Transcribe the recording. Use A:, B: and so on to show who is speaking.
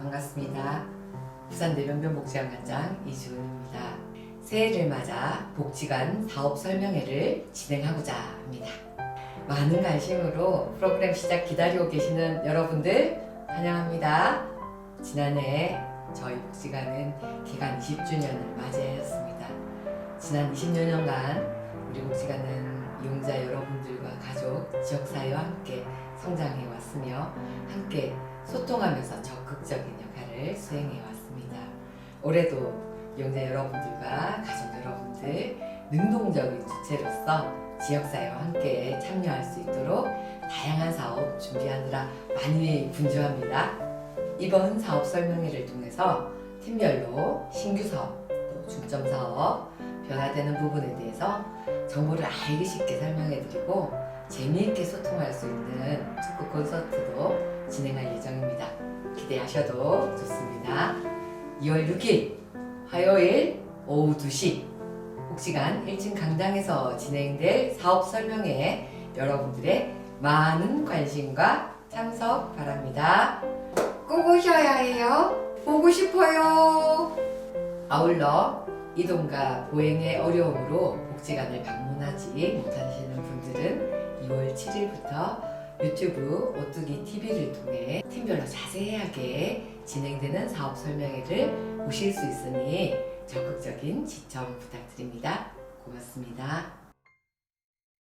A: 반갑습니다. 부산 내변변 복지관 관장 이주은입니다. 새해를 맞아 복지관 사업 설명회를 진행하고자 합니다. 많은 관심으로 프로그램 시작 기다리고 계시는 여러분들 환영합니다. 지난해 저희 복지관은 개관 20주년을 맞이하였습니다. 지난 20여 년간 가족, 지역사회와 함께 성장해 왔으며 함께 소통하면서 적극적인 역할을 수행해 왔습니다. 올해도 이용자 여러분들과 가족 여러분들 능동적인 주체로서 지역사회와 함께 참여할 수 있도록 다양한 사업 준비하느라 많이 분주합니다. 이번 사업 설명회를 통해서 팀별로 신규 사업, 또 중점 사업, 변화되는 부분에 대해서 정보를 알기 쉽게 설명해드리고 재미있게 소통할 수 있는 축구 콘서트도 진행할 예정입니다. 기대하셔도 좋습니다. 2월 6일 화요일 오후 2시 복지관 1층 강당에서 진행될 사업 설명회 여러분들의 많은 관심과 참석 바랍니다. 꼭 오셔야 해요. 보고 싶어요. 아울러 이동과 보행의 어려움으로 복지관을 방문하지 못하시는 분들은 2월 7일부터 유튜브 오뚜기 TV를 통해 팀별로 자세하게 진행되는 사업 설명회를 보실 수 있으니 적극적인 시청 부탁드립니다. 고맙습니다.